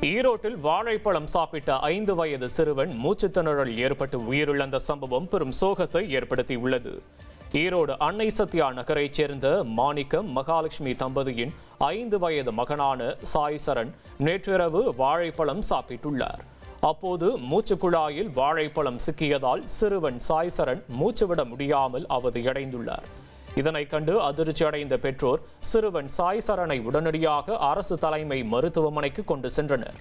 ஈரோட்டில் வாழைப்பழம் சாப்பிட்ட ஐந்து வயது சிறுவன் மூச்சுத்திணறல் ஏற்பட்டு உயிரிழந்த சம்பவம் பெரும் சோகத்தை ஏற்படுத்தியுள்ளது. ஈரோடு அன்னை சத்யா நகரைச் சேர்ந்த மாணிக்கம் மகாலட்சுமி தம்பதியின் ஐந்து வயது மகனான சாய் சரண் நேற்றிரவு வாழைப்பழம் சாப்பிட்டுள்ளார். அப்போது மூச்சுக்குழாயில் வாழைப்பழம் சிக்கியதால் சிறுவன் சாய் சரண் மூச்சுவிட முடியாமல் அவதியடைந்துள்ளார். இதனைக் கண்டு அதிர்ச்சி அடைந்த பெற்றோர் சிறுவன் சாய் சரணை உடனடியாக அரசு தலைமை மருத்துவமனைக்கு கொண்டு சென்றனர்.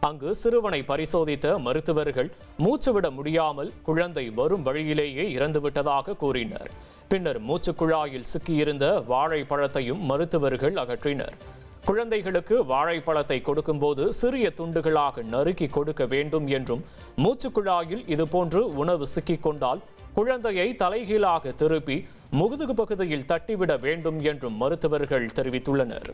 அங்கு சிறுவனை பரிசோதித்த மருத்துவர்கள் மூச்சுவிட முடியாமல் குழந்தை வரும் வழியிலேயே இறந்துவிட்டதாக கூறினர். பின்னர் மூச்சுக்குழாயில் சிக்கியிருந்த வாழைப்பழத்தையும் மருத்துவர்கள் அகற்றினர். குழந்தைகளுக்கு வாழைப்பழத்தை கொடுக்கும்போது சிறிய துண்டுகளாக நறுக்கி கொடுக்க வேண்டும் என்றும் மூச்சுக்குழாயில் இதுபோன்று உணவு சிக்கிக்கொண்டால் குழந்தையை தலைகீழாக திருப்பி முதுகு பகுதியில் தட்டிவிட வேண்டும் என்றும் மருத்துவர்கள் தெரிவித்துள்ளனர்.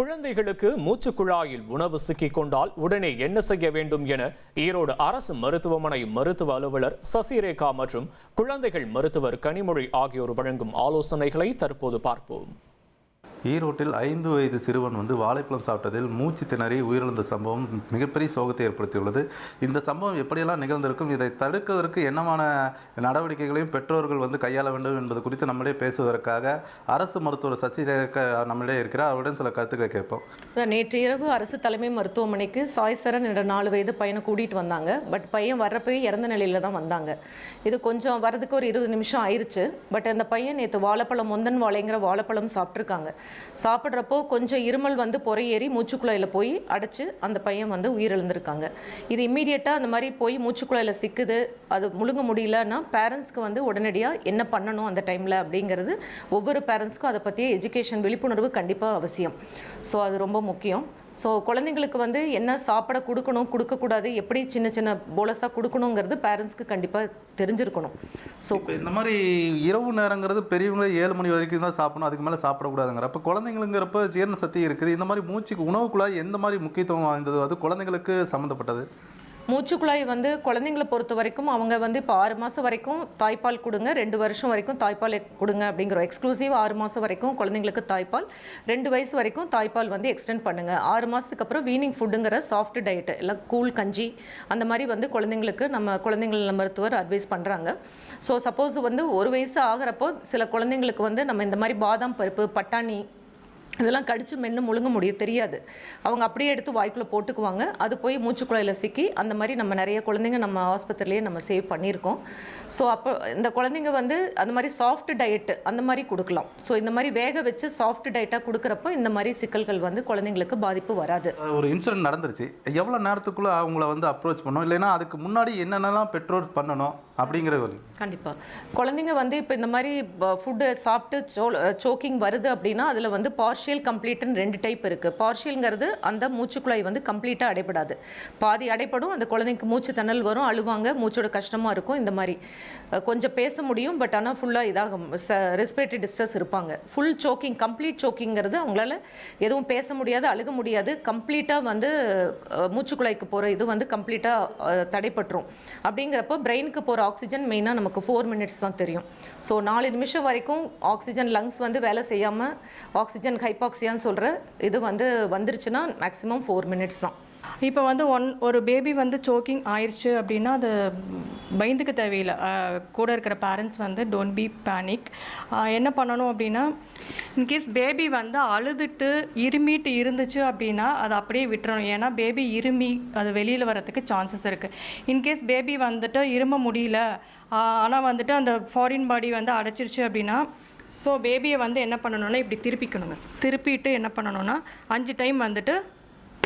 குழந்தைகளுக்கு மூச்சுக்குழாயில் உணவு சிக்கிக் கொண்டால் உடனே என்ன செய்ய வேண்டும் என ஈரோடு அரசு மருத்துவமனை மருத்துவ அலுவலர் சசிரேகா மற்றும் குழந்தைகள் மருத்துவர் கனிமொழி ஆகியோர் வழங்கும் ஆலோசனைகளை தற்போது பார்ப்போம். ஈரோட்டில் ஐந்து வயது சிறுவன் வந்து வாழைப்பழம் சாப்பிட்டதில் மூச்சு திணறி உயிரிழந்த சம்பவம் மிகப்பெரிய சோகத்தை ஏற்படுத்தியுள்ளது. இந்த சம்பவம் எப்படியெல்லாம் நிகழ்ந்திருக்கும் இதை தடுப்பதற்கு என்னமான நடவடிக்கைகளையும் பெற்றோர்கள் வந்து கையாள வேண்டும் என்பது குறித்து நம்மளே பேசுவதற்காக அரசு மருத்துவர் சசிரேகா நம்மளே இருக்கிறார். அவருடன் சில கருத்துக்களை கேட்போம். நேற்று இரவு அரசு தலைமை மருத்துவமனைக்கு சாய்சரன் என்ற நாலு வயது பையனை கூட்டிகிட்டு வந்தாங்க. பட் பையன் வர்றப்பவே இறந்த நிலையில தான் வந்தாங்க. இது கொஞ்சம் வரதுக்கு ஒரு இருபது நிமிஷம் ஆயிருச்சு. பட் அந்த பையன் நேற்று வாழைப்பழம் முந்தன் வாழைங்கிற வாழைப்பழம் சாப்பிட்ருக்காங்க சாப்பிட்றப்போ கொஞ்சம் இருமல் வந்து பொறையேறி மூச்சுக்குழாயில் போய் அடைச்சி அந்த பையன் வந்து உயிரிழந்திருக்காங்க. இது இம்மீடியட்டாக அந்த மாதிரி போய் மூச்சுக்குழாயில் சிக்குது அது முழுங்க முடியலன்னா பேரண்ட்ஸ்க்கு வந்து உடனடியாக என்ன பண்ணணும் அந்த டைமில் அப்படிங்கிறது ஒவ்வொரு பேரண்ட்ஸ்க்கும் அதை பற்றிய எஜுகேஷன் விழிப்புணர்வு கண்டிப்பாக அவசியம். ஸோ அது ரொம்ப முக்கியம். ஸோ குழந்தைங்களுக்கு வந்து என்ன சாப்பிட கொடுக்கணும் கொடுக்கக்கூடாது எப்படி சின்ன சின்ன போலஸாக கொடுக்கணுங்கிறது பேரண்ட்ஸ்க்கு கண்டிப்பாக தெரிஞ்சிருக்கணும். ஸோ இப்போ இந்த மாதிரி இரவு நேரங்கிறது பெரியவங்க ஏழு மணி வரைக்கும் தான் சாப்பிடணும் அதுக்கு மேலே சாப்பிடக்கூடாதுங்கிற. அப்போ குழந்தைங்களுங்கிறப்ப ஜீரண சக்தி இருக்குது. இந்த மாதிரி மூச்சுக்கு உணவுக்குழாய் எந்த மாதிரி முக்கியத்துவம் வாய்ந்தது? அது குழந்தைங்களுக்கு சம்மந்தப்பட்டது. மூச்சுக்குழாய் வந்து குழந்தைங்களை பொறுத்த வரைக்கும் அவங்க வந்து இப்போ ஆறு மாதம் வரைக்கும் தாய்ப்பால் கொடுங்க ரெண்டு வருஷம் வரைக்கும் தாய்ப்பால் கொடுங்க அப்படிங்கிறோம் எக்ஸ்க்ளூசிவ் ஆறு மாதம் வரைக்கும் குழந்தைங்களுக்கு தாய்ப்பால் ரெண்டு வயசு வரைக்கும் தாய்ப்பால் வந்து எக்ஸ்டெண்ட் பண்ணுங்கள் ஆறு மாதத்துக்கு அப்புறம் வீனிங் ஃபுட்டுங்கிற சாஃப்ட் டயட்டு எல்லாம் கூழ் கஞ்சி அந்த மாதிரி வந்து குழந்தைங்களுக்கு நம்ம குழந்தைங்கள் மருத்துவர் அட்வைஸ் பண்ணுறாங்க ஸோ சப்போஸ் வந்து ஒரு வயசு ஆகிறப்போ சில குழந்தைங்களுக்கு வந்து நம்ம இந்த மாதிரி பாதாம் பருப்பு பட்டாணி இதெல்லாம் கடிச்சு மென்று முழுங்க முடியும் தெரியாது. அவங்க அப்படியே எடுத்து வாய்க்குள்ளே போட்டுக்குவாங்க. அது போய் மூச்சுக்குழாயில் சிக்கி அந்த மாதிரி நம்ம நிறைய குழந்தைங்க நம்ம ஆஸ்பத்திரிலேயே நம்ம சேவ் பண்ணியிருக்கோம். ஸோ அப்போ இந்த குழந்தைங்க வந்து அந்த மாதிரி சாஃப்ட் டயட்டு அந்த மாதிரி கொடுக்கலாம். ஸோ இந்த மாதிரி வேக வச்சு சாஃப்ட் டயட்டாக கொடுக்குறப்போ இந்த மாதிரி சிக்கல்கள் வந்து குழந்தைங்களுக்கு பாதிப்பு வராது. ஒரு இன்சிடென்ட் நடந்துருச்சு. எவ்வளோ நேரத்துக்குள்ளே அவங்கள வந்து அப்ரோச் பண்ணணும்? இல்லைன்னா அதுக்கு முன்னாடி என்னென்னலாம் பெற்றோர் பண்ணணும் அப்படிங்கிற ஒரு கண்டிப்பாக குழந்தைங்க வந்து இப்போ இந்த மாதிரி ஃபுட்டு சாப்பிட்டு சோ சோக்கிங் வருது அப்படின்னா அதில் வந்து பார்ஷியல் கம்ப்ளீட்னு ரெண்டு டைப் இருக்குது பார்ஷியல்ங்கிறது அந்த மூச்சுக்குழாய் வந்து கம்ப்ளீட்டாக அடைபடாது. பாதி அடைப்படும் அந்த குழந்தைக்கு மூச்சு தணல் வரும் அழுவாங்க மூச்சோட கஷ்டமாக இருக்கும் இந்த மாதிரி. கொஞ்சம் பேச முடியும் பட் ஆனால் ஃபுல்லாக இதாகும். ரெஸ்பிரேட்டரி டிஸ்டர்ஸ் இருப்பாங்க. ஃபுல் சோக்கிங் கம்ப்ளீட் சோக்கிங்கிறது அவங்களால எதுவும் பேச முடியாது அழுக முடியாது. கம்ப்ளீட்டாக வந்து மூச்சுக்குழாய்க்கு போகிற இது வந்து கம்ப்ளீட்டாக தடைப்பட்டுரும் அப்படிங்கிறப்போ பிரெயினுக்கு போகிற ஆக்சிஜன் மெயினாக நமக்கு ஃபோர் மினிட்ஸ் தான் தெரியும். ஸோ நாலு நிமிஷம் வரைக்கும் ஆக்சிஜன் லங்ஸ் வந்து வேலை செய்யாமல் ஆக்சிஜன் ஹைபாக்சியான்னு சொல்கிற இது வந்து வந்துருச்சுன்னா மேக்ஸிமம் ஃபோர் மினிட்ஸ் தான். இப்போ வந்து ஒன் ஒரு பேபி வந்து சோக்கிங் ஆயிடுச்சு அப்படின்னா அது பயந்துக்க தேவையில்லை. கூட இருக்கிற பேரண்ட்ஸ் வந்து டோன்ட் பி பேனிக் என்ன பண்ணணும் அப்படின்னா இன்கேஸ் பேபி வந்து அழுதுட்டு இருமிட்டு இருந்துச்சு அப்படின்னா அதை அப்படியே விட்டுறணும். ஏன்னா பேபி இருமி அது வெளியில் வரத்துக்கு சான்சஸ் இருக்குது இன்கேஸ் பேபி வந்துட்டு இரும முடியல ஆனால் வந்துட்டு அந்த ஃபாரின் பாடி வந்து அடைச்சிருச்சு அப்படின்னா ஸோ பேபியை வந்து என்ன பண்ணணும்னா இப்படி திருப்பிக்கணுங்க. திருப்பிட்டு என்ன பண்ணணும்னா அஞ்சு டைம் வந்துட்டு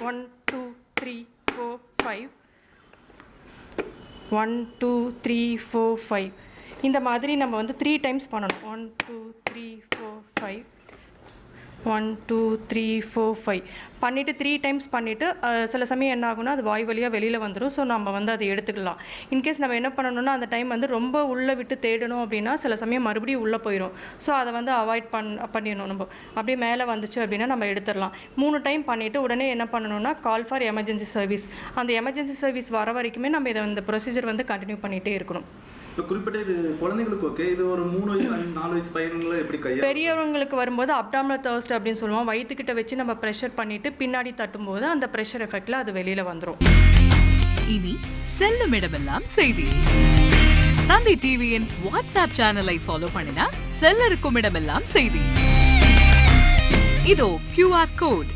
one two three four five one two three four five இந்த மாதிரி நம்ம வந்து த்ரீ டைம்ஸ் பண்ணணும். One two three four five one two three four five பண்ணிவிட்டு த்ரீ டைம்ஸ் பண்ணிவிட்டு சில சமயம் என்ன ஆகும்னா அது வாய் வழியாக வெளியில் வந்துடும் ஸோ நம்ம வந்து அதை எடுத்துக்கலாம். இன்கேஸ் நம்ம என்ன பண்ணணும்னா அந்த டைம் வந்து ரொம்ப உள்ளே விட்டு தேடணும் அப்படின்னா சில சமயம் மறுபடியும் உள்ளே போயிடும் ஸோ அதை வந்து அவாய்ட் பண் பண்ணிடணும் நம்ம. அப்படியே மேலே வந்துச்சு அப்படின்னா நம்ம எடுத்துடலாம். மூணு டைம் பண்ணிவிட்டு உடனே என்ன பண்ணணும்னா கால் ஃபார் எமர்ஜென்சி சர்வீஸ் அந்த எமர்ஜென்சி சர்வீஸ் வர வரைக்குமே நம்ம இதை இந்த ப்ரொசீஜர் வந்து கண்டினியூ பண்ணிகிட்டே இருக்கணும். இப்போ குறிப்பிட்ட இது குழந்தைங்களுக்கு ஓகே இது ஒரு மூணு வயசு நாலு வயசு பையன்களை எப்படி கையா பெரியவங்களுக்கு வரும்போது அப்டாமினல் தர்ஸ்ட் அப்படின்னு சொல்லுவோம். வயிற்றுக்கிட்ட வச்சு நம்ம ப்ரெஷர் பண்ணிட்டு பின்னாடி தட்டும்போது அந்த ப்ரெஷர் எஃபெக்ட்ல அது வெளியில வந்துடும் இனி செல்லும் இடமெல்லாம் செய்தி. தந்தை டிவியின் வாட்ஸ்அப் சேனலை ஃபாலோ பண்ணினா செல்ல இருக்கும் இடமெல்லாம் செய்தி. இதோ கியூஆர் கோட்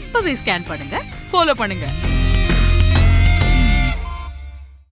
இப்பவே ஸ்கேன் பண்ணுங்க ஃபாலோ பண்ணுங்க.